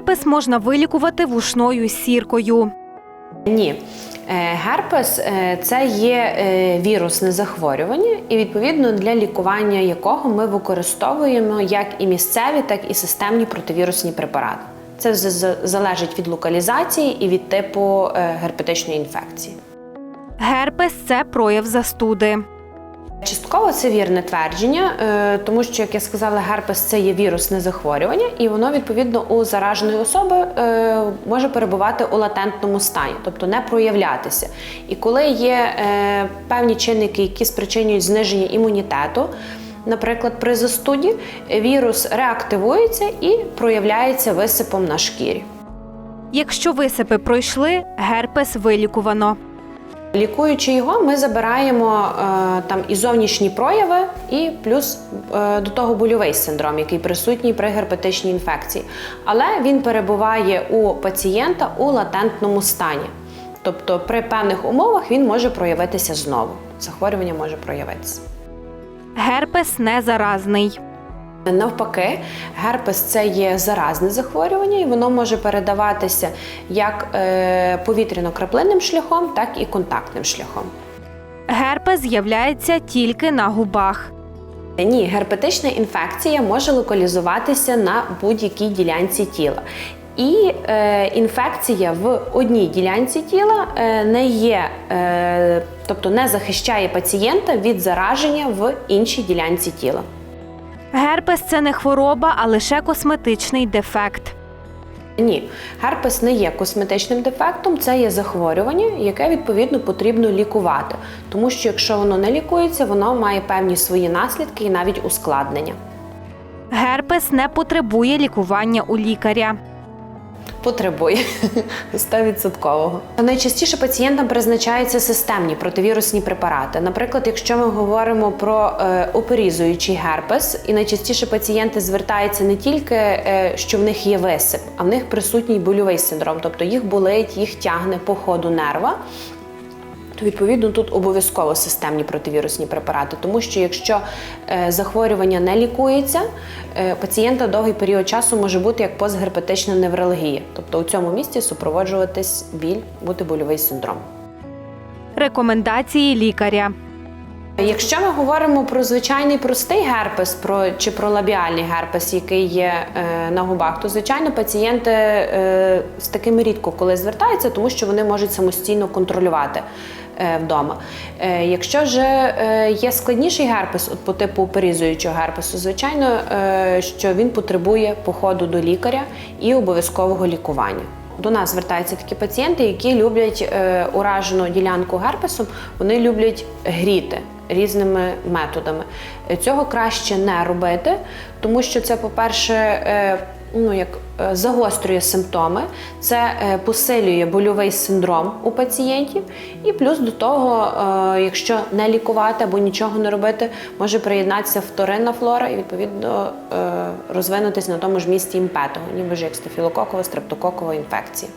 Герпес можна вилікувати вушною сіркою. Ні. Е, Герпес е, це є е, вірусне захворювання, і відповідно для лікування якого ми використовуємо як і місцеві, так і системні противірусні препарати. Це залежить від локалізації і від типу герпетичної інфекції. Герпес це прояв застуди. Частково це вірне твердження, е, тому що, як я сказала, герпес це є вірусне захворювання, і воно відповідно у зараженої особи е, може перебувати у латентному стані, тобто не проявлятися. І коли є е, певні чинники, які спричинюють зниження імунітету, наприклад, при застуді, вірус реактивується і проявляється висипом на шкірі. Якщо висипи пройшли, герпес вилікувано. Лікуючи його, ми забираємо е, там і зовнішні прояви, і плюс е, до того больовий синдром, який присутній при герпетичній інфекції. Але він перебуває у пацієнта у латентному стані. Тобто при певних умовах він може проявитися знову. Захворювання може проявитися. Герпес не заразний. Навпаки, герпес це є заразне захворювання, і воно може передаватися як е, повітряно-краплинним шляхом, так і контактним шляхом. Герпес з'являється тільки на губах. Ні, герпетична інфекція може локалізуватися на будь-якій ділянці тіла. І е, інфекція в одній ділянці тіла е, не є, е, тобто не захищає пацієнта від зараження в іншій ділянці тіла. Герпес це не хвороба, а лише косметичний дефект. Ні, герпес не є косметичним дефектом, це є захворювання, яке відповідно потрібно лікувати. Тому що якщо воно не лікується, воно має певні свої наслідки і навіть ускладнення. Герпес не потребує лікування у лікаря. Потребує 100%. Найчастіше пацієнтам призначаються системні противірусні препарати. Наприклад, якщо ми говоримо про е, оперізуючий герпес, і найчастіше пацієнти звертаються не тільки, е, що в них є висип, а в них присутній больовий синдром, тобто їх болить, їх тягне по ходу нерва. То відповідно тут обов'язково системні противірусні препарати, тому що якщо е, захворювання не лікується, е, пацієнта довгий період часу може бути як постгерпетична невралгія, тобто у цьому місці супроводжуватись біль, бути больовий синдром. Рекомендації лікаря. Якщо ми говоримо про звичайний простий герпес, про чи про лабіальний герпес, який є е, на губах, то звичайно пацієнти е, з такими рідко коли звертаються, тому що вони можуть самостійно контролювати е, вдома. Е, якщо ж е, є складніший герпес, от по типу оперізуючого герпесу, звичайно, що він потребує походу до лікаря і обов'язкового лікування. До нас звертаються такі пацієнти, які люблять е, уражену ділянку герпесом, вони люблять гріти різними методами. Е, Цього краще не робити, тому що це, по-перше, е, ну як е, загострює симптоми, це е, посилює больовий синдром у пацієнтів, і плюс до того, е, якщо не лікувати або нічого не робити, може приєднатися вторинна флора і відповідно розвинутись на тому ж місці імпетого, ніби ж як стафілококова, стрептококова інфекція.